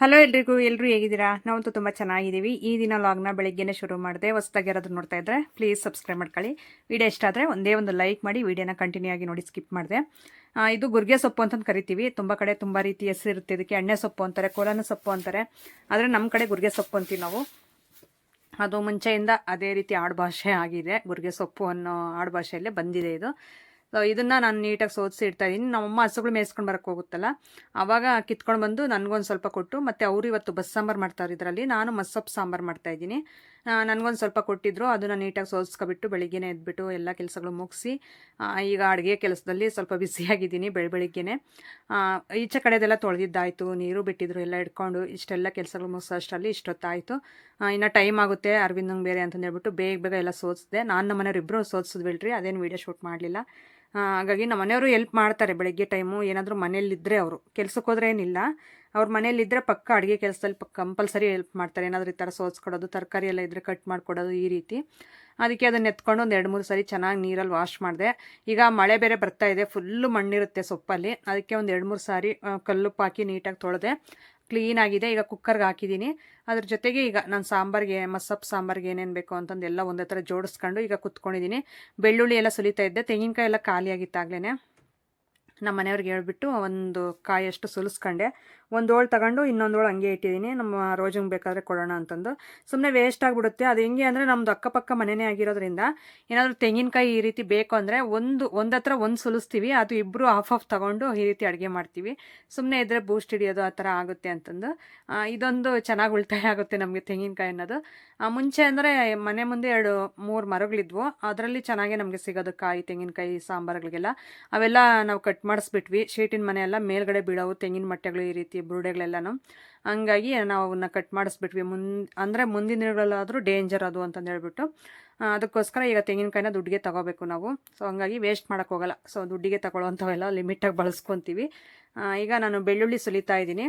Hello ಎಲ್ರಿಗೂ ಎಲ್ಲರೂ ಹೇಗಿದ್ದೀರಾ? ನಾವಂತೂ ತುಂಬ ಚೆನ್ನಾಗಿದ್ದೀವಿ. ಈ ದಿನ ಲಾಗ್ನ ಬೆಳಗ್ಗೆನೇ ಶುರು ಮಾಡಿದೆ. ಹೊಸದಾಗಿ ಯಾರಾದರೂ ನೋಡ್ತಾ ಇದ್ದರೆ ಪ್ಲೀಸ್ ಸಬ್ಸ್ಕ್ರೈಬ್ ಮಾಡ್ಕೊಳ್ಳಿ. ವಿಡಿಯೋ ಇಷ್ಟ ಆದರೆ ಒಂದೇ ಒಂದು ಲೈಕ್ ಮಾಡಿ ವಿಡಿಯೋನ ಕಂಟಿನ್ಯೂ ಆಗಿ ನೋಡಿ ಸ್ಕಿಪ್ ಮಾಡಿದೆ. ಇದು ಗುರ್ಗೆ ಸೊಪ್ಪು ಅಂತಂದು ಕರಿತೀವಿ. ತುಂಬ ಕಡೆ ತುಂಬ ರೀತಿ ಹೆಸರು ಇರುತ್ತೆ ಇದಕ್ಕೆ ಎಣ್ಣೆ ಸೊಪ್ಪು ಅಂತಾರೆ, ಕೋಲನ ಸೊಪ್ಪು ಅಂತಾರೆ. ಆದರೆ ನಮ್ಮ ಕಡೆ ಗುರ್ಗೆ ಸೊಪ್ಪು ಅಂತೀವಿ ನಾವು. ಅದು ಮುಂಚೆಯಿಂದ ಅದೇ ರೀತಿ ಆಡುಭಾಷೆ ಆಗಿದೆ. ಗುರ್ಗೆ ಸೊಪ್ಪು ಅನ್ನೋ ಆಡುಭಾಷೆಯಲ್ಲೇ ಬಂದಿದೆ ಇದು. ಇದನ್ನು ನಾನು ನೀಟಾಗಿ ಸೋದಿಸಿ ಇಡ್ತಾ ಇದ್ದೀನಿ. ನಮ್ಮಮ್ಮ ಹಸುಗಳು ಮೇಯಿಸ್ಕೊಂಡು ಬರಕ್ಕೆ ಹೋಗುತ್ತಲ್ಲ? ಆವಾಗ ಕಿತ್ಕೊಂಡು ಬಂದು ನನಗೊಂದು ಸ್ವಲ್ಪ ಕೊಟ್ಟು, ಮತ್ತು ಅವರು ಇವತ್ತು ಬಸ್ ಸಾಂಬಾರು ಮಾಡ್ತಾರೆ ಇದರಲ್ಲಿ, ನಾನು ಮಸ್ಸೊಪ್ಪು ಸಾಂಬಾರು ಮಾಡ್ತಾ ಇದ್ದೀನಿ. ನನಗೊಂದು ಸ್ವಲ್ಪ ಕೊಟ್ಟಿದ್ರು, ಅದನ್ನು ನೀಟಾಗಿ ಸೋದಿಸ್ಕೊಬಿಟ್ಟು ಬೆಳಿಗ್ಗೆನೆ ಎದ್ಬಿಟ್ಟು ಎಲ್ಲ ಕೆಲಸಗಳು ಮುಗಿಸಿ ಈಗ ಅಡುಗೆ ಕೆಲಸದಲ್ಲಿ ಸ್ವಲ್ಪ ಬಿಸಿಯಾಗಿದ್ದೀನಿ ಬೆಳೆ, ಬೆಳಿಗ್ಗೆನೆ. ಈಚೆ ಕಡೆದೆಲ್ಲ ತೊಳೆದಿದ್ದಾಯಿತು, ನೀರು ಬಿಟ್ಟಿದ್ರು ಎಲ್ಲ ಇಟ್ಕೊಂಡು ಇಷ್ಟೆಲ್ಲ ಕೆಲಸಗಳು ಮುಗಿಸೋ ಅಷ್ಟರಲ್ಲಿ ಇಷ್ಟೊತ್ತಾಯಿತು ಇನ್ನು ಟೈಮ್ ಆಗುತ್ತೆ ಅರವಿಂದಂಗೆ ಬೇರೆ ಅಂತಂದೇಳ್ಬಿಟ್ಟು ಬೇಗ ಬೇಗ ಎಲ್ಲ ಸೋದಿಸಿದೆ ನಾನು ನಮ್ಮನೆಯವ್ರಿಬ್ಬರು ಮನೆಯವ್ರಿಬ್ಬರು ಸೋದಿಸಿದ್ವಿಲ್ರಿ ಅದೇನು ವೀಡಿಯೋ ಶೂಟ್ ಮಾಡಲಿಲ್ಲ. ಹಾಗಾಗಿ ನಮ್ಮ ಮನೆಯವರು ಎಲ್ಪ್ ಮಾಡ್ತಾರೆ ಬೆಳಗ್ಗೆ ಟೈಮು ಏನಾದರೂ ಮನೆಯಲ್ಲಿದ್ದರೆ ಅವರು. ಕೆಲ್ಸಕ್ಕೆ ಹೋದ್ರೆ ಏನಿಲ್ಲ. ಅವ್ರ ಮನೇಲಿದ್ದರೆ ಪಕ್ಕ ಅಡುಗೆ ಕೆಲಸದಲ್ಲಿ ಪಕ್ಕ ಕಂಪಲ್ಸರಿ ಹೆಲ್ಪ್ ಮಾಡ್ತಾರೆ. ಏನಾದರೂ ಈ ಥರ ಸೋಸ್ಕೊಡೋದು ತರಕಾರಿ ಎಲ್ಲ ಇದ್ದರೆ ಕಟ್ ಮಾಡಿಕೊಡೋದು ಈ ರೀತಿ. ಅದಕ್ಕೆ ಅದನ್ನ ಎತ್ಕೊಂಡು ಒಂದು ಎರಡು ಮೂರು ಸರಿ ಚೆನ್ನಾಗಿ ನೀರಲ್ಲಿ ವಾಶ್ ಮಾಡಿದೆ. ಈಗ ಮಳೆ ಬೇರೆ ಬರ್ತಾ ಇದೆ. ಫುಲ್ಲು ಮಣ್ಣಿರುತ್ತೆ ಸೊಪ್ಪಲ್ಲಿ. ಅದಕ್ಕೆ ಒಂದು ಎರಡು ಮೂರು ಸಾರಿ ಕಲ್ಲುಪ್ಪು ಹಾಕಿ ನೀಟಾಗಿ ತೊಳೆದೆ. ಕ್ಲೀನಾಗಿದೆ ಈಗ ಕುಕ್ಕರ್ಗೆ ಹಾಕಿದ್ದೀನಿ ಅದ್ರ ಜೊತೆಗೆ ಈಗ ನಾನು ಸಾಂಬಾರಿಗೆ ಮಸಪ್ ಸಾಂಬಾರ್ಗೆ ಏನೇನು ಬೇಕು ಅಂತಂದು ಎಲ್ಲ ಒಂದೇ ಥರ ಜೋಡಿಸ್ಕೊಂಡು ಈಗ ಕುತ್ಕೊಂಡಿದ್ದೀನಿ ಬೆಳ್ಳುಳ್ಳಿ ಎಲ್ಲ ಸುಲಿತಾ ಇದ್ದೆ. ತೆಂಗಿನಕಾಯಿ ಎಲ್ಲ ಖಾಲಿಯಾಗಿತ್ತಾಗಲೇ ನಮ್ಮ ಮನೆಯವ್ರಿಗೆ ಹೇಳ್ಬಿಟ್ಟು ಒಂದು ಕಾಯಷ್ಟು ಸುಲಿಸ್ಕೊಂಡೆ. ಒಂದು ಓಳು ತಗೊಂಡು ಇನ್ನೊಂದು ಓಳು ಹಂಗೆ ಇಟ್ಟಿದ್ದೀನಿ ನಮ್ಮ ರೋಜಂಗೆ ಬೇಕಾದರೆ ಕೊಡೋಣ ಅಂತಂದು. ಸುಮ್ಮನೆ ವೇಸ್ಟ್ ಆಗಿಬಿಡುತ್ತೆ. ಅದು ಹೆಂಗೆ ಅಂದರೆ ನಮ್ಮದು ಅಕ್ಕಪಕ್ಕ ಮನೆಯೇ ಆಗಿರೋದ್ರಿಂದ ಏನಾದರೂ ತೆಂಗಿನಕಾಯಿ ಈ ರೀತಿ ಬೇಕು ಅಂದರೆ ಒಂದು ಒಂದು ಒಂದು ಸುಲಿಸ್ತೀವಿ. ಅದು ಇಬ್ಬರು ಆಫ್ ಆಫ್ ತಗೊಂಡು ಈ ರೀತಿ ಅಡುಗೆ ಮಾಡ್ತೀವಿ. ಸುಮ್ಮನೆ ಇದ್ದರೆ ಬೂಸ್ಟ್ ಹಿಡಿಯೋದು ಆ ಥರ ಆಗುತ್ತೆ ಅಂತಂದು. ಇದೊಂದು ಚೆನ್ನಾಗಿ ಉಳಿತಾಯ ಆಗುತ್ತೆ ನಮಗೆ ತೆಂಗಿನಕಾಯಿ ಅನ್ನೋದು. ಮುಂಚೆ ಅಂದರೆ ಮನೆ ಮುಂದೆ ಎರಡು, ಮೂರು ಮರಗಳಿದ್ವು. ಅದರಲ್ಲಿ ಚೆನ್ನಾಗೇ ನಮಗೆ ಸಿಗೋದು ಕಾಯಿ, ತೆಂಗಿನಕಾಯಿ, ಸಾಂಬಾರುಗಳಿಗೆಲ್ಲ. ಅವೆಲ್ಲ ನಾವು ಕಟ್ ಮಾಡಿಸ್ಬಿಟ್ವಿ. ಶೀಟಿನ ಮನೆ ಎಲ್ಲ ಮೇಲ್ಗಡೆ ಬೀಳೋವು, ತೆಂಗಿನ ಮಟ್ಟೆಗಳು ಈ ರೀತಿ ಬುರುಡೆಗಳೆಲ್ಲನೂ. ಹಂಗಾಗಿ ನಾವು ಅವನ್ನ ಕಟ್ ಮಾಡಿಸ್ಬಿಟ್ವಿ. ಮುನ್, ಅಂದರೆ ಮುಂದಿನ ದಿನಗಳಲ್ಲಾದರೂ ಡೇಂಜರ್ ಅದು ಅಂತಂದು ಹೇಳ್ಬಿಟ್ಟು. ಅದಕ್ಕೋಸ್ಕರ ಈಗ ತೆಂಗಿನಕಾಯಿನ ದುಡ್ಡಿಗೆ ತಗೋಬೇಕು ನಾವು. ಸೊ ಹಂಗಾಗಿ ವೇಸ್ಟ್ ಮಾಡೋಕ್ಕೆ ಹೋಗಲ್ಲ. ಸೊ ದುಡ್ಡಿಗೆ ತಗೊಳ್ಳೋವಂಥವೆಲ್ಲ ಲಿಮಿಟಾಗಿ ಬಳಸ್ಕೊತೀವಿ. ಈಗ ನಾನು ಬೆಳ್ಳುಳ್ಳಿ ಸುಲಿತಾ ಇದ್ದೀನಿ.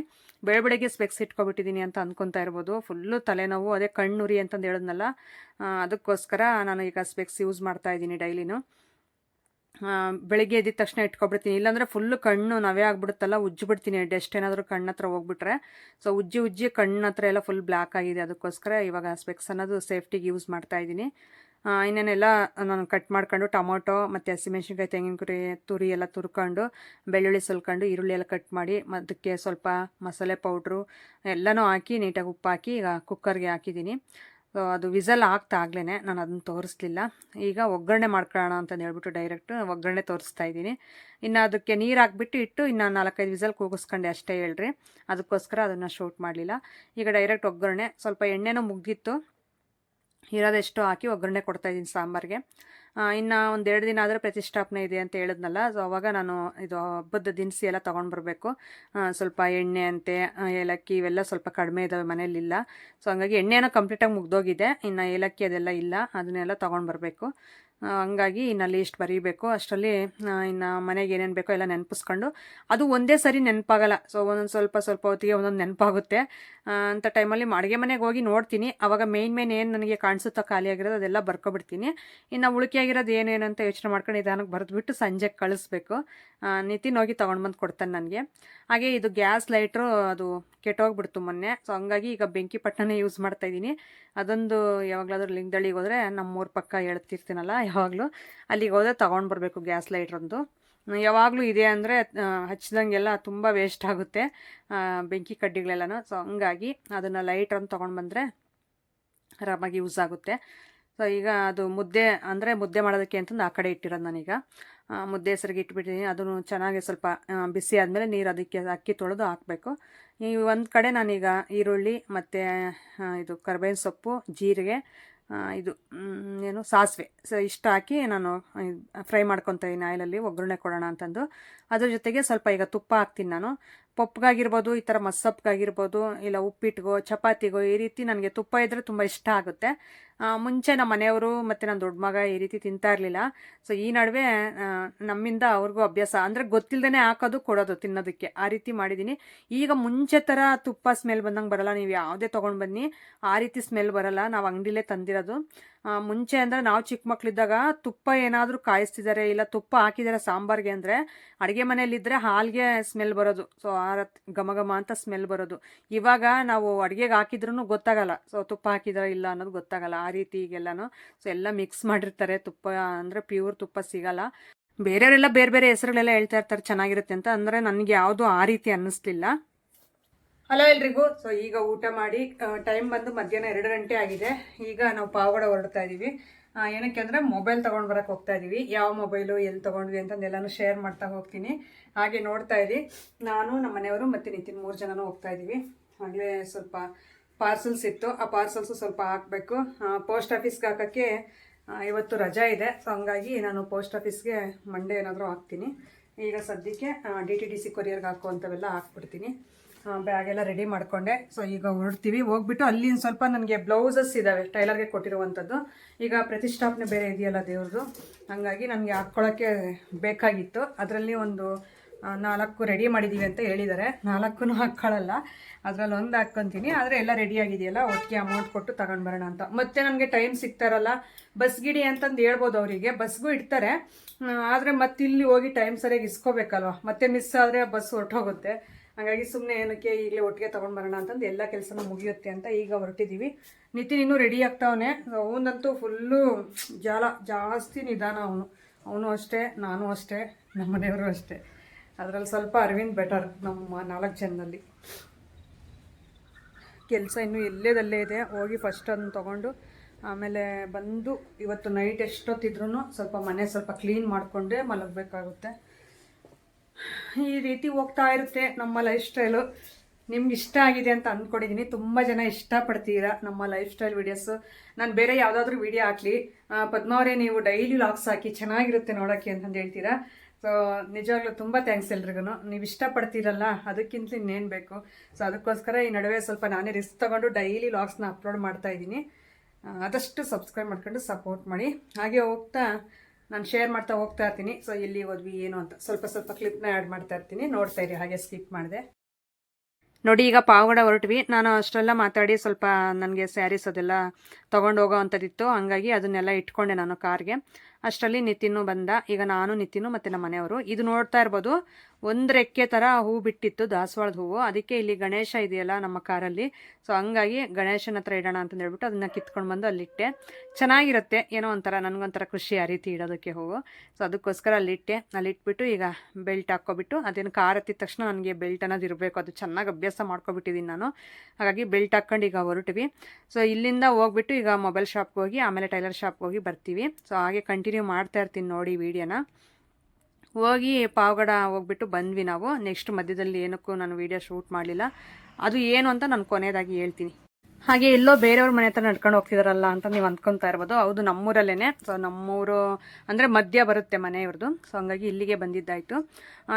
ಬೆಳಬೆಳಗ್ಗೆ ಸ್ಪೆಕ್ಸ್ ಇಟ್ಕೊಬಿಟ್ಟಿದ್ದೀನಿ ಅಂತ ಅಂದ್ಕೊತಾ ಇರ್ಬೋದು. ಫುಲ್ಲು ತಲೆನೋವು, ಅದೇ ಕಣ್ಣುರಿ ಅಂತಂದು ಹೇಳಿದ್ನಲ್ಲ. ಅದಕ್ಕೋಸ್ಕರ ನಾನು ಈಗ ಸ್ಪೆಕ್ಸ್ ಯೂಸ್ ಮಾಡ್ತಾ ಇದ್ದೀನಿ ಡೈಲಿನೂ. ಬೆಳಿಗ್ಗೆ ಎದ್ದಿದ ತಕ್ಷಣ ಇಟ್ಕೊಬಿಡ್ತೀನಿ. ಇಲ್ಲಾಂದರೆ ಫುಲ್ಲು ಕಣ್ಣು ನವೇ ಆಗ್ಬಿಡುತ್ತಲ್ಲ, ಉಜ್ಜಿಬಿಡ್ತೀನಿ. ಡಸ್ಟ್ ಏನಾದರೂ ಕಣ್ಣು ಹತ್ರ ಹೋಗ್ಬಿಟ್ರೆ. ಸೊ ಉಜ್ಜಿ ಉಜ್ಜಿ ಕಣ್ಣು ಹತ್ರ ಎಲ್ಲ ಫುಲ್ ಬ್ಲ್ಯಾಕ್ ಆಗಿದೆ. ಅದಕ್ಕೋಸ್ಕರ ಇವಾಗ ಸ್ಪೆಕ್ಸ್ ಅನ್ನೋದು ಸೇಫ್ಟಿಗೆ ಯೂಸ್ ಮಾಡ್ತಾ ಇದ್ದೀನಿ. ಇನ್ನೇನೆಲ್ಲ ನಾನು ಕಟ್ ಮಾಡ್ಕೊಂಡು ಟೊಮೊಟೊ ಮತ್ತು ಹಸಿಮೆಣ್ಸಿನ್ಕಾಯಿ ತೆಂಗಿನಕುರಿ, ತುರಿ ಎಲ್ಲ ತುರ್ಕೊಂಡು, ಬೆಳ್ಳುಳ್ಳಿ ಸುಲ್ಕೊಂಡು ಈರುಳ್ಳಿ ಎಲ್ಲ ಕಟ್ ಮಾಡಿ, ಅದಕ್ಕೆ ಸ್ವಲ್ಪ ಮಸಾಲೆ ಪೌಡ್ರು ಎಲ್ಲನೂ ಹಾಕಿ, ನೀಟಾಗಿ ಉಪ್ಪು ಹಾಕಿ ಈಗ ಕುಕ್ಕರ್ಗೆ ಹಾಕಿದ್ದೀನಿ. ಅದು ವಿಸಲ್ ಆಗ್ತಾ ಆಗ್ಲೇ ನಾನು ಅದನ್ನು ತೋರಿಸ್ಲಿಲ್ಲ. ಈಗ ಒಗ್ಗರಣೆ ಮಾಡ್ಕೊಳ್ಳೋಣ ಅಂತಂದು ಹೇಳ್ಬಿಟ್ಟು ಡೈರೆಕ್ಟ್ ಒಗ್ಗರಣೆ ತೋರಿಸ್ತಾ ಇದ್ದೀನಿ. ಇನ್ನು ಅದಕ್ಕೆ ನೀರು ಹಾಕ್ಬಿಟ್ಟು ಇಟ್ಟು ಇನ್ನು ನಾಲ್ಕೈದು ವಿಸಲ್ ಕೂಗಿಸ್ಕೊಂಡೆ ಅಷ್ಟೇ ಹೇಳ್ರಿ. ಅದಕ್ಕೋಸ್ಕರ ಅದನ್ನು ಶೂಟ್ ಮಾಡಲಿಲ್ಲ. ಈಗ ಡೈರೆಕ್ಟ್ ಒಗ್ಗರಣೆ ಸ್ವಲ್ಪ ಎಣ್ಣೆನೂ ಮುಗ್ದಿತ್ತು. ಇರೋದೆಷ್ಟು ಹಾಕಿ ಒಗ್ಗರಣೆ ಕೊಡ್ತಾಯಿದ್ದೀನಿ ಸಾಂಬಾರಿಗೆ. ಇನ್ನು ಒಂದು ಎರಡು ದಿನ ಆದರೆ ಪ್ರತಿಷ್ಠಾಪನೆ ಇದೆ ಅಂತ ಹೇಳಿದ್ನಲ್ಲ ಸೊ ಅವಾಗ ನಾನು ಇದು ಹಬ್ಬದ ದಿನಸಿ ಎಲ್ಲ ತೊಗೊಂಡು ಬರಬೇಕು. ಸ್ವಲ್ಪ ಎಣ್ಣೆ ಅಂತೆ ಏಲಕ್ಕಿ ಇವೆಲ್ಲ ಸ್ವಲ್ಪ ಕಡಿಮೆ ಇದ್ದಾವೆ ಮನೇಲಿಲ್ಲ ಸೊ ಹಂಗಾಗಿ ಎಣ್ಣೆನೂ ಕಂಪ್ಲೀಟಾಗಿ ಮುಗ್ದೋಗಿದೆ. ಇನ್ನು ಏಲಕ್ಕಿ ಅದೆಲ್ಲ ಇಲ್ಲ, ಅದನ್ನೆಲ್ಲ ತೊಗೊಂಡು ಬರಬೇಕು. ಹಂಗಾಗಿ ಇನ್ನು ಲೀಸ್ಟ್ ಬರೀಬೇಕು. ಅಷ್ಟರಲ್ಲಿ ಇನ್ನು ಮನೆಗೆ ಏನೇನು ಬೇಕೋ ಎಲ್ಲ ನೆನಪಿಸ್ಕೊಂಡು. ಅದು ಒಂದೇ ಸರಿ ನೆನಪಾಗಲ್ಲ. ಸೊ ಒಂದೊಂದು ಸ್ವಲ್ಪ ಸ್ವಲ್ಪ ಹೊತ್ತಿಗೆ ಒಂದೊಂದು ನೆನಪಾಗುತ್ತೆ. ಅಂಥ ಟೈಮಲ್ಲಿ ಅಡುಗೆ ಮನೆಗೆ ಹೋಗಿ ನೋಡ್ತೀನಿ. ಆವಾಗ ಮೇಯ್ನ್ ಮೇನ್ ಏನು ನನಗೆ ಕಾಣಿಸುತ್ತೋ ಖಾಲಿಯಾಗಿರೋದು ಅದೆಲ್ಲ ಬರ್ಕೊಬಿಡ್ತೀನಿ. ಇನ್ನು ಉಳಿಕೆಯಾಗಿರೋದು ಏನೇನು ಅಂತ ಯೋಚನೆ ಮಾಡ್ಕೊಂಡು ನಿಧಾನಕ್ಕೆ ಬರೆದ್ಬಿಟ್ಟು ಸಂಜೆಗೆ ಕಳಿಸ್ಬೇಕು. ನಿತಿನ್ ಹೋಗಿ ತೊಗೊಂಡು ಬಂದು ಕೊಡ್ತಾನೆ ನನಗೆ. ಹಾಗೆ ಇದು ಗ್ಯಾಸ್ ಲೈಟ್ರು ಅದು ಕೆಟ್ಟೋಗ್ಬಿಡ್ತು ಮೊನ್ನೆ. ಸೊ ಹಂಗಾಗಿ ಈಗ ಬೆಂಕಿ ಪಟ್ಟಣನೇ ಯೂಸ್ ಮಾಡ್ತಾಯಿದ್ದೀನಿ ಅದೊಂದು ಯಾವಾಗಲಾದ್ರೂ ಲಿಂಗದಳ್ಳಿಗೆ ಹೋದರೆ ನಮ್ಮೂರ ಪಕ್ಕ ಹೇಳ್ತಿರ್ತೀನಲ್ಲ ಯಾವಾಗಲೂ ಅಲ್ಲಿಗೆ ಹೋದ್ರೆ ತೊಗೊಂಡು ಬರಬೇಕು ಗ್ಯಾಸ್ ಲೈಟ್ರಂದು ಯಾವಾಗಲೂ ಇದೆ ಅಂದರೆ ಹಚ್ಚಿದಂಗೆಲ್ಲ ತುಂಬ ವೇಸ್ಟ್ ಆಗುತ್ತೆ ಬೆಂಕಿ ಕಡ್ಡಿಗಳೆಲ್ಲನೂ. ಸೊ ಹಂಗಾಗಿ ಅದನ್ನು ಲೈಟ್ರನ್ನು ತೊಗೊಂಡು ಬಂದರೆ ಆರಾಮಾಗಿ ಯೂಸ್ ಆಗುತ್ತೆ. ಸೊ ಈಗ ಅದು ಮುದ್ದೆ, ಅಂದರೆ ಮುದ್ದೆ ಮಾಡೋದಕ್ಕೆ ಅಂತಂದು ಆ ಕಡೆ ಇಟ್ಟಿರೋದು ನಾನೀಗ. ಮುದ್ದೆ ಹೆಸರಿಗೆ ಇಟ್ಬಿಟ್ಟಿದ್ದೀನಿ ಅದನ್ನು ಚೆನ್ನಾಗಿ ಸ್ವಲ್ಪ ಬಿಸಿ ಆದಮೇಲೆ ನೀರು ಅದಕ್ಕೆ ಅಕ್ಕಿ ತೊಳೆದು ಹಾಕಬೇಕು. ಈ ಒಂದು ಕಡೆ ನಾನೀಗ ಈರುಳ್ಳಿ ಮತ್ತು ಇದು ಕರ್ಬೇವಿನ ಸೊಪ್ಪು, ಜೀರಿಗೆ ಇದು ಏನು ಸಾಸಿವೆ. ಸೊ ಇಷ್ಟು ಹಾಕಿ ನಾನು ಫ್ರೈ ಮಾಡ್ಕೊತ ಇದ್ದೀನಿ ಆಯಿಲಲ್ಲಿ ಒಗ್ಗರಣೆ ಕೊಡೋಣ ಅಂತಂದು. ಅದ್ರ ಜೊತೆಗೆ ಸ್ವಲ್ಪ ಈಗ ತುಪ್ಪ ಹಾಕ್ತೀನಿ ನಾನು. ಪಪ್ಪಗಾಗಿರ್ಬೋದು ಈ ಥರ ಮಸ್ಸಪ್ಗಾಗಿರ್ಬೋದು ಇಲ್ಲ ಉಪ್ಪಿಟ್ಟಿಗೋ ಚಪಾತಿಗೋ, ಈ ರೀತಿ ನನಗೆ ತುಪ್ಪ ಇದ್ದರೆ ತುಂಬ ಇಷ್ಟ ಆಗುತ್ತೆ. ಮುಂಚೆ ನಮ್ಮ ಮನೆಯವರು ಮತ್ತು ನನ್ನ ದೊಡ್ಡ ಮಗ ಈ ರೀತಿ ತಿಂತಾ ಇರಲಿಲ್ಲ. ಸೊ ಈ ನಡುವೆ ನಮ್ಮಿಂದ ಅವ್ರಿಗೂ ಅಭ್ಯಾಸ, ಅಂದರೆ ಗೊತ್ತಿಲ್ಲದೇ ಹಾಕೋದು, ಕೊಡೋದು, ತಿನ್ನೋದಕ್ಕೆ. ಆ ರೀತಿ ಮಾಡಿದ್ದೀನಿ ಈಗ ಮುಂಚೆ ಥರ ತುಪ್ಪ ಸ್ಮೆಲ್ ಬಂದಂಗೆ ಬರಲ್ಲ. ನೀವು ಯಾವುದೇ ತೊಗೊಂಡು ಬನ್ನಿ. ಆ ರೀತಿ ಸ್ಮೆಲ್ ಬರಲ್ಲ. ನಾವು ಅಂಗಡಿಲೇ ತಂದಿರೋದು. ಮುಂಚೆ ಅಂದರೆ ನಾವು ಚಿಕ್ಕ ಮಕ್ಕಳಿದ್ದಾಗ ತುಪ್ಪ ಏನಾದರೂ ಕಾಯಿಸ್ತಿದ್ದಾರೆ ಇಲ್ಲ ತುಪ್ಪ ಹಾಕಿದ್ದಾರೆ ಸಾಂಬಾರಿಗೆ ಅಂದರೆ ಅಡುಗೆ ಮನೆಯಲ್ಲಿದ್ದರೆ ಹಾಲಿಗೆ ಸ್ಮೆಲ್ ಬರೋದು. ಸೊ ಆ ಘಮ ಘಮ ಅಂತ ಸ್ಮೆಲ್ ಬರೋದು. ಇವಾಗ ನಾವು ಅಡುಗೆಗೆ ಹಾಕಿದ್ರೂ ಗೊತ್ತಾಗಲ್ಲ. ಸೊ ತುಪ್ಪ ಹಾಕಿದಾರ ಇಲ್ಲ ಅನ್ನೋದು ಗೊತ್ತಾಗಲ್ಲ. ಆ ರೀತಿ ಈಗೆಲ್ಲನೂ. ಸೊ ಎಲ್ಲ ಮಿಕ್ಸ್ ಮಾಡಿರ್ತಾರೆ. ತುಪ್ಪ ಅಂದರೆ ಪ್ಯೂರ್ ತುಪ್ಪ ಸಿಗಲ್ಲ. ಬೇರೆಯವರೆಲ್ಲ ಬೇರೆ ಬೇರೆ ಹೆಸರುಗಳೆಲ್ಲ ಹೇಳ್ತಾ ಇರ್ತಾರೆ. ಚೆನ್ನಾಗಿರುತ್ತೆ ಅಂತ. ಅಂದರೆ ನನಗೆ ಯಾವುದು ಆ ರೀತಿ ಅನ್ನಿಸ್ಲಿಲ್ಲ. ಹಲೋ ಎಲ್ರಿಗೂ. ಸೊ ಈಗ ಊಟ ಮಾಡಿ ಟೈಮ್ ಬಂದು ಮಧ್ಯಾಹ್ನ ಎರಡು ಗಂಟೆ ಆಗಿದೆ. ಈಗ ನಾವು ಪಾವಗಡ ಹೊರಡ್ತಾ ಇದ್ದೀವಿ ಏನಕ್ಕೆ ಅಂದರೆ ಮೊಬೈಲ್ ತೊಗೊಂಡು ಬರಕ್ಕೆ ಹೋಗ್ತಾ ಇದ್ದೀವಿ ಯಾವ ಮೊಬೈಲು ಎಲ್ಲಿ ತೊಗೊಂಡ್ವಿ ಅಂತಂದು ಎಲ್ಲಾನು ಶೇರ್ ಮಾಡ್ತಾ ಹೋಗ್ತೀನಿ. ಹಾಗೆ ನೋಡ್ತಾ ಇದ್ದೀವಿ ನಾನು, ನಮ್ಮ ಮನೆಯವರು ಮತ್ತು ನಿತಿನ್ ಮೂರು ಜನನೂ ಹೋಗ್ತಾ ಇದ್ದೀವಿ ಆಗಲೇ ಸ್ವಲ್ಪ ಪಾರ್ಸಲ್ಸ್ ಇತ್ತು. ಆ ಪಾರ್ಸಲ್ಸು ಸ್ವಲ್ಪ ಹಾಕಬೇಕು. ಪೋಸ್ಟ್ ಆಫೀಸ್ಗೆ ಹಾಕೋಕ್ಕೆ ಇವತ್ತು ರಜಾ ಇದೆ. ಸೊ ಹಂಗಾಗಿ ನಾನು ಪೋಸ್ಟ್ ಆಫೀಸ್ಗೆ ಮಂಡೇ ಏನಾದರೂ ಹಾಕ್ತೀನಿ. ಈಗ ಸದ್ಯಕ್ಕೆ ಡಿ ಟಿ ಡಿ ಸಿ ಕೊರಿಯರ್ಗೆ ಹಾಕುವಂಥವೆಲ್ಲ ಹಾಕ್ಬಿಡ್ತೀನಿ. ಬ್ಯಾಗ್ ಎಲ್ಲ ರೆಡಿ ಮಾಡ್ಕೊಂಡೆ. ಸೊ ಈಗ ಹೊರಡ್ತೀವಿ. ಹೋಗ್ಬಿಟ್ಟು ಅಲ್ಲಿ ಸ್ವಲ್ಪ ನನಗೆ ಬ್ಲೌಸಸ್ ಇದ್ದಾವೆ ಟೈಲರ್ಗೆ ಕೊಟ್ಟಿರುವಂಥದ್ದು ಈಗ ಪ್ರತಿಷ್ಠಾಪನೆ ಬೇರೆ ಇದೆಯಲ್ಲ ದೇವ್ರದ್ದು. ಹಾಗಾಗಿ ನನಗೆ ಹಾಕ್ಕೊಳ್ಳೋಕ್ಕೆ ಬೇಕಾಗಿತ್ತು. ಅದರಲ್ಲಿ ಒಂದು ನಾಲ್ಕು ರೆಡಿ ಮಾಡಿದ್ದೀವಿ ಅಂತ ಹೇಳಿದ್ದಾರೆ ನಾಲ್ಕು ಹಾಕ್ಕೊಳ್ಳಲ್ಲ ಅದರಲ್ಲಿ ಒಂದು ಹಾಕ್ಕೊತೀನಿ ಆದರೆ ಎಲ್ಲ ರೆಡಿ ಆಗಿದೆಯಲ್ಲ. ಒಟ್ಟಿಗೆ ಅಮೌಂಟ್ ಕೊಟ್ಟು ತಗೊಂಡು ಬರೋಣ ಅಂತ. ಮತ್ತೆ ನನಗೆ ಟೈಮ್ ಸಿಗ್ತಾರಲ್ಲ. ಬಸ್ ಗಿಡಿ ಅಂತಂದು ಹೇಳ್ಬೋದು ಅವರಿಗೆ. ಬಸ್ಗೂ ಇಡ್ತಾರೆ. ಆದರೆ ಮತ್ತೆ ಇಲ್ಲಿ ಹೋಗಿ ಟೈಮ್ ಸರಿಯಾಗಿ ಇಸ್ಕೋಬೇಕಲ್ವ? ಮತ್ತೆ ಮಿಸ್ ಆದರೆ ಬಸ್ ಹೊರಟೋಗುತ್ತೆ. ಹಾಗಾಗಿ ಸುಮ್ಮನೆ ಏನಕ್ಕೆ ಈಗಲೇ ಒಟ್ಟಿಗೆ ತೊಗೊಂಡು ಬರೋಣ ಅಂತಂದು ಎಲ್ಲ ಕೆಲಸನೂ ಮುಗಿಯುತ್ತೆ ಅಂತ ಈಗ ಹೊರಟಿದ್ದೀವಿ ನಿತಿನ್ ಇನ್ನೂ ರೆಡಿ ಆಗ್ತಾವನೆ. ಅವನಂತೂ ಫುಲ್ಲು ಜಾಲ, ಜಾಸ್ತಿ ನಿಧಾನ ಅವನು. ಅವನು ಅಷ್ಟೇ, ನಾನು ಅಷ್ಟೇ, ನಮ್ಮ ಮನೆಯವರು ಅಷ್ಟೇ. ಅದರಲ್ಲಿ ಸ್ವಲ್ಪ ಅರವಿಂದ್ ಬೆಟರ್ ನಮ್ಮ ನಾಲ್ಕು ಜನದಲ್ಲಿ. ಕೆಲಸ ಇನ್ನೂ ಎಲ್ಲೇದಲ್ಲೇ ಇದೆ, ಹೋಗಿ ಫಸ್ಟ್ ಅದನ್ನು ತೊಗೊಂಡು, ಆಮೇಲೆ ಬಂದು ಇವತ್ತು ನೈಟ್ ಎಷ್ಟೊತ್ತಿದ್ರೂ ಸ್ವಲ್ಪ ಮನೆ ಸ್ವಲ್ಪ ಕ್ಲೀನ್ ಮಾಡಿಕೊಂಡೇ ಮಲಗಬೇಕಾಗುತ್ತೆ. ಈ ರೀತಿ ಹೋಗ್ತಾ ಇರುತ್ತೆ ನಮ್ಮ ಲೈಫ್ ಸ್ಟೈಲು ನಿಮ್ಗೆ ಇಷ್ಟ ಆಗಿದೆ ಅಂತ ಅಂದ್ಕೊಂಡಿದ್ದೀನಿ ತುಂಬ ಜನ ಇಷ್ಟಪಡ್ತೀರಾ ನಮ್ಮ ಲೈಫ್ ಸ್ಟೈಲ್ ವೀಡಿಯೋಸು ನಾನು ಬೇರೆ ಯಾವುದಾದ್ರೂ ವೀಡಿಯೋ ಹಾಕಲಿ. ಪದ್ಮಾವರೇ ನೀವು ಡೈಲಿ ಲಾಕ್ಸ್ ಹಾಕಿ ಚೆನ್ನಾಗಿರುತ್ತೆ ನೋಡೋಕ್ಕೆ ಅಂತಂದು ಹೇಳ್ತೀರಾ? ಸೊ ನಿಜವಾಗ್ಲೂ ತುಂಬ ಥ್ಯಾಂಕ್ಸ್ ಎಲ್ರಿಗೂ ನೀವು ಇಷ್ಟಪಡ್ತೀರಲ್ಲ ಅದಕ್ಕಿಂತ ಇನ್ನೇನು ಬೇಕು. ಸೊ ಅದಕ್ಕೋಸ್ಕರ ಈ ನಡುವೆ ಸ್ವಲ್ಪ ನಾನೇ ರಿಸ್ಕ್ ತೊಗೊಂಡು ಡೈಲಿ ಲಾಕ್ಸ್ನ ಅಪ್ಲೋಡ್ ಮಾಡ್ತಾ ಇದ್ದೀನಿ. ಆದಷ್ಟು ಸಬ್ಸ್ಕ್ರೈಬ್ ಮಾಡ್ಕೊಂಡು ಸಪೋರ್ಟ್ ಮಾಡಿ. ಹಾಗೆ ಹೋಗ್ತಾ ನಾನು ಶೇರ್ ಮಾಡ್ತಾ ಹೋಗ್ತಾ ಇರ್ತೀನಿ. ಸೊ ಎಲ್ಲಿ ಹೋದ್ವಿ, ಏನು ಅಂತ. ಸ್ವಲ್ಪ ಸ್ವಲ್ಪ ಕ್ಲಿಪ್ನ ಆ್ಯಡ್ ಮಾಡ್ತಾ ಇರ್ತೀನಿ. ನೋಡ್ತಾ ಇರಿ, ಹಾಗೆ ಸ್ಕಿಪ್ ಮಾಡಿದೆ. ನೋಡಿ, ಈಗ ಪಾವಗಡ ಹೊರಟ್ವಿ. ನಾನು ಅಷ್ಟೆಲ್ಲ ಮಾತಾಡಿ ಸ್ವಲ್ಪ ನನಗೆ ಸ್ಯಾರೀಸ್ ಅದೆಲ್ಲ ತೊಗೊಂಡು ಹೋಗೋ ಅಂಥದ್ದಿತ್ತು ಹಂಗಾಗಿ ಅದನ್ನೆಲ್ಲ ಇಟ್ಕೊಂಡೆ ನಾನು ಕಾರ್ಗೆ ಅಷ್ಟರಲ್ಲಿ ನಿತಿನು ಬಂದ. ಈಗ ನಾನು, ನಿತಿನು ಮತ್ತು ನಮ್ಮ ಮನೆಯವರು. ಇದು ನೋಡ್ತಾ ಇರ್ಬೋದು ಒಂದು ರೆಕ್ಕೆ ಥರ ಹೂ ಬಿಟ್ಟಿತ್ತು ದಾಸವಾಳದ ಹೂವು. ಅದಕ್ಕೆ ಇಲ್ಲಿ ಗಣೇಶ ಇದೆಯಲ್ಲ ನಮ್ಮ ಕಾರಲ್ಲಿ. ಸೊ ಹಂಗಾಗಿ ಗಣೇಶನ ಹತ್ರ ಇಡೋಣ ಅಂತ ಹೇಳ್ಬಿಟ್ಟು ಅದನ್ನು ಕಿತ್ಕೊಂಡು ಬಂದು ಅಲ್ಲಿಟ್ಟೆ. ಚೆನ್ನಾಗಿರುತ್ತೆ. ಏನೋ ಒಂಥರ, ನನಗೊಂಥರ ಖುಷಿ ಆ ರೀತಿ ಇಡೋದಕ್ಕೆ ಹೂವು. ಸೊ ಅದಕ್ಕೋಸ್ಕರ ಅಲ್ಲಿಟ್ಟೆ. ಅಲ್ಲಿಟ್ಬಿಟ್ಟು ಈಗ ಬೆಲ್ಟ್ ಹಾಕ್ಕೊಬಿಟ್ಟು, ಅದೇನು ಕಾರ್ ಹತ್ತಿದ ತಕ್ಷಣ ನನಗೆ ಬೆಲ್ಟ್ ಅನ್ನೋದು ಇರಬೇಕು. ಅದು ಚೆನ್ನಾಗಿ ಅಭ್ಯಾಸ ಮಾಡ್ಕೊಬಿಟ್ಟಿದ್ದೀನಿ ನಾನು. ಹಾಗಾಗಿ ಬೆಲ್ಟ್ ಹಾಕ್ಕೊಂಡು ಈಗ ಹೊರಟಿವಿ. ಸೊ ಇಲ್ಲಿಂದ ಹೋಗ್ಬಿಟ್ಟು ಈಗ ಮೊಬೈಲ್ ಶಾಪ್ಗೆ ಹೋಗಿ, ಆಮೇಲೆ ಟೈಲರ್ ಶಾಪ್ಗೆ ಹೋಗಿ ಬರ್ತೀವಿ. ಸೊ ಹಾಗೆ ಕಂಟಿನ್ಯೂ ಮಾಡ್ತಾ ಇರ್ತೀನಿ ನೋಡಿ ವೀಡಿಯೋನ ಹೋಗಿ ಪಾವಗಡ ಹೋಗ್ಬಿಟ್ಟು ಬಂದ್ವಿ ನಾವು. ನೆಕ್ಸ್ಟ್ ಮಧ್ಯದಲ್ಲಿ ಏನಕ್ಕೂ ನಾನು ವೀಡಿಯೋ ಶೂಟ್ ಮಾಡಲಿಲ್ಲ. ಅದು ಏನು ಅಂತ ನಾನು ಕೊನೆಯದಾಗಿ ಹೇಳ್ತೀನಿ. ಹಾಗೆ ಎಲ್ಲೋ ಬೇರೆಯವ್ರ ಮನೆ ಹತ್ರ ನಡ್ಕೊಂಡು ಹೋಗ್ತಿದಾರಲ್ಲ ಅಂತ ನೀವು ಅಂದ್ಕೊತಾ ಇರ್ಬೋದು. ಹೌದು ನಮ್ಮೂರಲ್ಲೇ ಸೊ ನಮ್ಮೂರು ಅಂದರೆ ಮಧ್ಯ ಬರುತ್ತೆ ಮನೆಯವ್ರದ್ದು ಸೊ ಹಂಗಾಗಿ ಇಲ್ಲಿಗೆ ಬಂದಿದ್ದಾಯಿತು.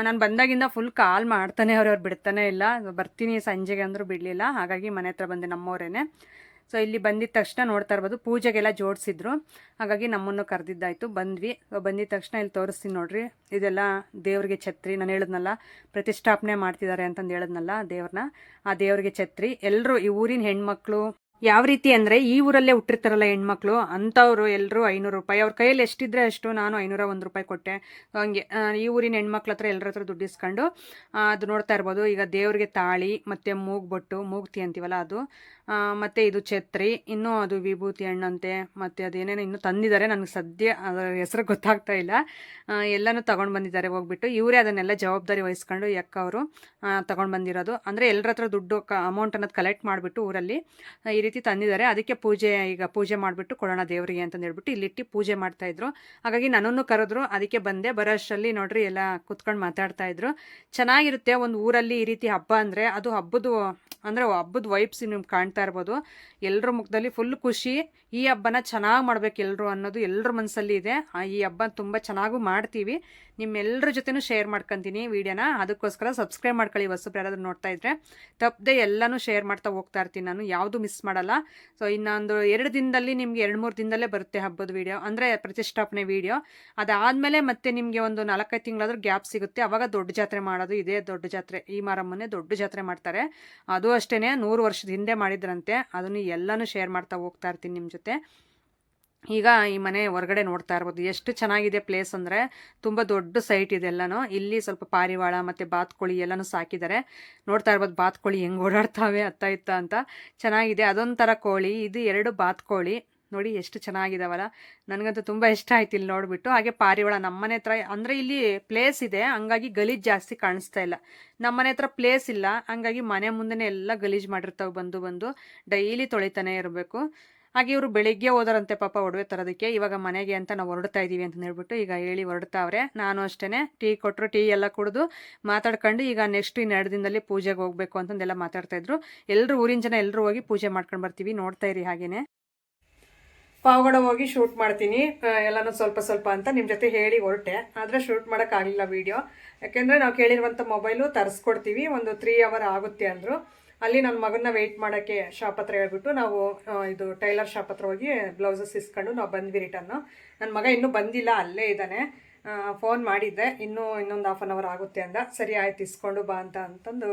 ನಾನು ಬಂದಾಗಿಂದ ಫುಲ್ ಕಾಲ್ ಮಾಡ್ತಾನೆ ಅವ್ರು ಅವ್ರು ಬಿಡ್ತಾನೆ ಇಲ್ಲ. ಬರ್ತೀನಿ ಸಂಜೆಗೆ ಅಂದರೂ ಬಿಡಲಿಲ್ಲ. ಹಾಗಾಗಿ ಮನೆ ಹತ್ರ ಬಂದೆ ನಮ್ಮವರೇನೆ ಸೊ ಇಲ್ಲಿ ಬಂದಿದ ತಕ್ಷಣ ನೋಡ್ತಾ ಇರ್ಬೋದು, ಪೂಜೆಗೆಲ್ಲ ಜೋಡಿಸಿದ್ರು. ಹಾಗಾಗಿ ನಮ್ಮನ್ನು ಕರೆದಿದ್ದಾಯಿತು. ಬಂದ್ವಿ. ಬಂದಿದ ತಕ್ಷಣ ಇಲ್ಲಿ ತೋರಿಸ್ತೀನಿ ನೋಡ್ರಿ. ಇದೆಲ್ಲ ದೇವ್ರಿಗೆ ಛತ್ರಿ. ನಾನು ಹೇಳಿದ್ನಲ್ಲ, ಪ್ರತಿಷ್ಠಾಪನೆ ಮಾಡ್ತಿದ್ದಾರೆ ಅಂತಂದು ಹೇಳಿದ್ನಲ್ಲ ದೇವ್ರನ್ನ. ಆ ದೇವ್ರಿಗೆ ಛತ್ರಿ. ಎಲ್ಲರೂ ಈ ಊರಿನ ಹೆಣ್ಮಕ್ಳು ಯಾವ ರೀತಿ ಅಂದರೆ ಈ ಊರಲ್ಲೇ ಹುಟ್ಟಿರ್ತಾರಲ್ಲ ಹೆಣ್ಮಕ್ಳು, ಅಂಥವ್ರು ಎಲ್ಲರೂ ಐನೂರು ರೂಪಾಯಿ. ಅವ್ರ ಕೈಯಲ್ಲಿ ಎಷ್ಟಿದ್ರೆ ಅಷ್ಟು ನಾನು ಐನೂರ ಒಂದು ರೂಪಾಯಿ ಕೊಟ್ಟೆ. ಹಂಗೆ ಈ ಊರಿನ ಹೆಣ್ಮಕ್ಳ ಹತ್ರ ಎಲ್ಲರ ಹತ್ರ ದುಡ್ಡು ಇಸ್ಕೊಂಡು ಅದು ನೋಡ್ತಾ ಇರ್ಬೋದು. ಈಗ ದೇವ್ರಿಗೆ ತಾಳಿ, ಮತ್ತು ಮೂಗ್ಬೊಟ್ಟು ಮೂಗ್ತಿ ಅಂತೀವಲ್ಲ ಅದು. ಮತ್ತು ಇದು ಛತ್ರಿ, ಇನ್ನೂ ಅದು ವಿಭೂತಿ ಹಣ್ಣಂತೆ, ಮತ್ತು ಅದೇನೇನೋ ಇನ್ನೂ ತಂದಿದ್ದಾರೆ ನನಗೆ ಸದ್ಯ ಅದರ ಹೆಸರು ಗೊತ್ತಾಗ್ತಾ ಇಲ್ಲ. ಎಲ್ಲನೂ ತಗೊಂಡು ಬಂದಿದ್ದಾರೆ ಹೋಗ್ಬಿಟ್ಟು. ಇವರೇ ಅದನ್ನೆಲ್ಲ ಜವಾಬ್ದಾರಿ ವಹಿಸ್ಕೊಂಡು ಯಕ್ಕ ಅವರು ತಗೊಂಡು ಬಂದಿರೋದು. ಅಂದರೆ ಎಲ್ಲರ ಹತ್ರ ದುಡ್ಡು ಅಮೌಂಟ್ ಅನ್ನೋದು ಕಲೆಕ್ಟ್ ಮಾಡಿಬಿಟ್ಟು ಊರಲ್ಲಿ ಈ ರೀತಿ ತಂದಿದ್ದಾರೆ. ಅದಕ್ಕೆ ಪೂಜೆ ಈಗ ಪೂಜೆ ಮಾಡಿಬಿಟ್ಟು ಕೊಡೋಣ ದೇವರಿಗೆ ಅಂತಂದು ಹೇಳ್ಬಿಟ್ಟು ಇಲ್ಲಿಟ್ಟು ಪೂಜೆ ಮಾಡ್ತಾ ಇದ್ರು. ಹಾಗಾಗಿ ನನ್ನನ್ನು ಕರೆದ್ರು, ಅದಕ್ಕೆ ಬಂದೆ. ಬರೋ ಅಷ್ಟರಲ್ಲಿ ನೋಡ್ರಿ ಎಲ್ಲ ಕುತ್ಕೊಂಡು ಮಾತಾಡ್ತಾ ಇದ್ರು. ಚೆನ್ನಾಗಿರುತ್ತೆ ಒಂದು ಊರಲ್ಲಿ ಈ ರೀತಿ ಹಬ್ಬ ಅಂದರೆ. ಅದು ಹಬ್ಬದ ಅಂದರೆ ಹಬ್ಬದ ವೈಬ್ಸ್ ನಿಮ್ಗೆ ಕಾಣ್ತಾ ಇರ್ಬೋದು. ಎಲ್ಲರ ಮುಖದಲ್ಲಿ ಫುಲ್ ಖುಷಿ. ಈ ಹಬ್ಬನ ಚೆನ್ನಾಗಿ ಮಾಡ್ಬೇಕು ಎಲ್ಲರೂ ಅನ್ನೋದು ಎಲ್ಲರ ಮನಸ್ಸಲ್ಲಿ ಇದೆ. ಈ ಹಬ್ಬ ತುಂಬ ಚೆನ್ನಾಗೂ ಮಾಡ್ತೀವಿ. ನಿಮ್ಮೆಲ್ಲರ ಜೊತೆನೂ ಶೇರ್ ಮಾಡ್ಕೊಂತೀನಿ ವೀಡಿಯೋನ. ಅದಕ್ಕೋಸ್ಕರ ಸಬ್ಸ್ಕ್ರೈಬ್ ಮಾಡ್ಕೊಳ್ಳಿ. ಹೊಸಬ್ರು ಯಾರಾದರೂ ನೋಡ್ತಾ ಇದ್ರೆ ತಪ್ಪದೆ ಎಲ್ಲನೂ ಶೇರ್ ಮಾಡ್ತಾ ಹೋಗ್ತಾ ಇರ್ತೀನಿ. ನಾನು ಯಾವುದು ಮಿಸ್ ಮಾಡಲ್ಲ. ಸೊ ಇನ್ನೊಂದು ಎರಡು ದಿನದಲ್ಲಿ ನಿಮಗೆ ಎರಡು ಮೂರು ದಿನದಲ್ಲೇ ಬರುತ್ತೆ ಹಬ್ಬದ ವೀಡಿಯೋ. ಅಂದರೆ ಪ್ರತಿಷ್ಠಾಪನೆ ವೀಡಿಯೋ. ಅದಾದಮೇಲೆ ಮತ್ತೆ ನಿಮಗೆ ಒಂದು ನಾಲ್ಕೈದು ತಿಂಗಳಾದರೂ ಗ್ಯಾಪ್ ಸಿಗುತ್ತೆ. ಅವಾಗ ದೊಡ್ಡ ಜಾತ್ರೆ ಮಾಡೋದು. ಇದೇ ದೊಡ್ಡ ಜಾತ್ರೆ. ಈ ಮಾರಮ್ಮನೆ ದೊಡ್ಡ ಜಾತ್ರೆ ಮಾಡ್ತಾರೆ. ಅದು ಅಷ್ಟೇ ನೂರು ವರ್ಷದ ಹಿಂದೆ ಮಾಡಿದ್ರಂತೆ. ಅದನ್ನು ಎಲ್ಲನೂ ಶೇರ್ ಮಾಡ್ತಾ ಹೋಗ್ತಾ ಇರ್ತೀನಿ ನಿಮ್ಮ ಜೊತೆ. ಈಗ ಈ ಮನೆ ಹೊರಗಡೆ ನೋಡ್ತಾ ಇರ್ಬೋದು. ಎಷ್ಟು ಚೆನ್ನಾಗಿದೆ ಪ್ಲೇಸ್ ಅಂದರೆ ತುಂಬ ದೊಡ್ಡ ಸೈಟ್ ಇದೆ ಎಲ್ಲನೂ. ಇಲ್ಲಿ ಸ್ವಲ್ಪ ಪಾರಿವಾಳ ಮತ್ತು ಬಾತ್ಕೋಳಿ ಎಲ್ಲನೂ ಸಾಕಿದ್ದಾರೆ. ನೋಡ್ತಾ ಇರ್ಬೋದು ಬಾತ್ಕೋಳಿ ಹೆಂಗೆ ಓಡಾಡ್ತಾವೆ ಅತ್ತ ಇತ್ತ ಅಂತ. ಚೆನ್ನಾಗಿದೆ. ಅದೊಂಥರ ಕೋಳಿ, ಇದು ಎರಡು ಬಾತ್ಕೋಳಿ. ನೋಡಿ ಎಷ್ಟು ಚೆನ್ನಾಗಿದಾವಲ್ಲ. ನನಗಂತೂ ತುಂಬ ಇಷ್ಟ ಆಯ್ತು ಇಲ್ಲಿ ನೋಡಿಬಿಟ್ಟು. ಹಾಗೆ ಪಾರಿವಾಳ ನಮ್ಮನೆ ಹತ್ರ, ಅಂದರೆ ಇಲ್ಲಿ ಪ್ಲೇಸ್ ಇದೆ, ಹಂಗಾಗಿ ಗಲೀಜು ಜಾಸ್ತಿ ಕಾಣಿಸ್ತಾ ಇಲ್ಲ. ನಮ್ಮನೆ ಹತ್ರ ಪ್ಲೇಸ್ ಇಲ್ಲ. ಹಂಗಾಗಿ ಮನೆ ಮುಂದೆನೇ ಎಲ್ಲ ಗಲೀಜು ಮಾಡಿರ್ತಾವೆ ಬಂದು ಬಂದು. ಡೈಲಿ ತೊಳಿತಾನೆ ಇರಬೇಕು. ಹಾಗೆ ಇವರು ಬೆಳಿಗ್ಗೆ ಹೋದರಂತೆ ಪಾಪ ಒಡವೆ ತರೋದಕ್ಕೆ, ಇವಾಗ ಮನೆಗೆ ಅಂತ ನಾವು ಹೊರಡ್ತಾ ಇದ್ದೀವಿ ಅಂತ ಹೇಳ್ಬಿಟ್ಟು ಈಗ ಹೇಳಿ ಹೊರಡ್ತಾವ್ರೆ. ನಾನು ಅಷ್ಟೇ ಟೀ ಕೊಟ್ಟರು ಟೀ ಎಲ್ಲ ಕುಡಿದು ಮಾತಾಡ್ಕೊಂಡು ಈಗ ನೆಕ್ಸ್ಟ್ ಇನ್ನೆರಡು ದಿನದಲ್ಲಿ ಪೂಜೆಗೆ ಹೋಗಬೇಕು ಅಂತಂದೆಲ್ಲ ಮಾತಾಡ್ತಾ ಇದ್ರು. ಎಲ್ಲರೂ ಊರಿನ ಜನ ಎಲ್ಲರೂ ಹೋಗಿ ಪೂಜೆ ಮಾಡ್ಕೊಂಡು ಬರ್ತೀವಿ, ನೋಡ್ತಾ ಇರಿ ಹಾಗೇನೆ. ಪಾವಗಡ ಹೋಗಿ ಶೂಟ್ ಮಾಡ್ತೀನಿ. ಎಲ್ಲನೂ ಸ್ವಲ್ಪ ಸ್ವಲ್ಪ ಅಂತ ನಿಮ್ಮ ಜೊತೆ ಹೇಳಿ ಹೊರಟೆ. ಆದರೆ ಶೂಟ್ ಮಾಡೋಕ್ಕಾಗಲಿಲ್ಲ ವೀಡಿಯೋ ಯಾಕೆಂದರೆ ನಾವು ಕೇಳಿರುವಂಥ ಮೊಬೈಲು ತರಿಸ್ಕೊಡ್ತೀವಿ. ಒಂದು ತ್ರೀ ಅವರ್ ಆಗುತ್ತೆ ಅಂದರು. ಅಲ್ಲಿ ನನ್ನ ಮಗನ್ನ ವೆಯ್ಟ್ ಮಾಡೋಕ್ಕೆ ಶಾಪ್ ಹತ್ರ ಹೇಳ್ಬಿಟ್ಟು ನಾವು ಇದು ಟೈಲರ್ ಶಾಪ್ ಹತ್ರ ಹೋಗಿ ಬ್ಲೌಸಸ್ ಇಸ್ಕೊಂಡು ನಾವು ಬಂದ್ವಿ ರಿಟರ್ನು ನನ್ನ ಮಗ ಇನ್ನೂ ಬಂದಿಲ್ಲ, ಅಲ್ಲೇ ಇದ್ದಾನೆ. ಫೋನ್ ಮಾಡಿದ್ದೆ. ಇನ್ನೂ ಇನ್ನೊಂದು ಹಾಫ್ ಆನ್ ಅವರ್ ಆಗುತ್ತೆ ಅಂದ. ಸರಿ ಆಯ್ತು, ಇಸ್ಕೊಂಡು ಬಾ ಅಂತ ಅಂತಂದು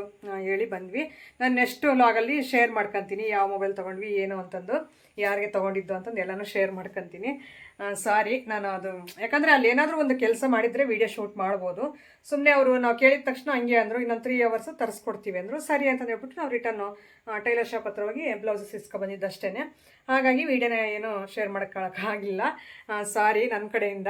ಹೇಳಿ ಬಂದ್ವಿ. ನಾನು ನೆಕ್ಸ್ಟ್ ಲಾಗಲ್ಲಿ ಶೇರ್ ಮಾಡ್ಕೊತೀನಿ, ಯಾವ ಮೊಬೈಲ್ ತೊಗೊಂಡ್ವಿ, ಏನು ಅಂತಂದು, ಯಾರಿಗೆ ತೊಗೊಂಡಿದ್ದು ಅಂತಂದು ಎಲ್ಲನೂ ಶೇರ್ ಮಾಡ್ಕೊತೀನಿ. ಸಾರಿ ನಾನು ಅದು, ಯಾಕಂದರೆ ಅಲ್ಲಿ ಏನಾದರೂ ಒಂದು ಕೆಲಸ ಮಾಡಿದರೆ ವೀಡಿಯೋ ಶೂಟ್ ಮಾಡ್ಬೋದು. ಸುಮ್ಮನೆ ಅವರು ನಾವು ಕೇಳಿದ ತಕ್ಷಣ ಹಂಗೆ ಅಂದರು, ಇನ್ನೊಂದು ತ್ರೀ ಅವರ್ಸು ತರಿಸ್ಕೊಡ್ತೀವಿ ಅಂದರು, ಸರಿ ಅಂತ ಹೇಳ್ಬಿಟ್ಟು ನಾವು ರಿಟರ್ನು ಟೈಲರ್ ಶಾಪ್ ಹತ್ರ ಹೋಗಿ ಬ್ಲೌಸಸ್ ಇಸ್ಕೊಬಂದಿದ್ದು ಅಷ್ಟೇ ಹಾಗಾಗಿ ವೀಡಿಯೋನ ಏನು ಶೇರ್ ಮಾಡೋಕ್ಕಾಗಿಲ್ಲ ಸಾರಿ ನನ್ನ ಕಡೆಯಿಂದ.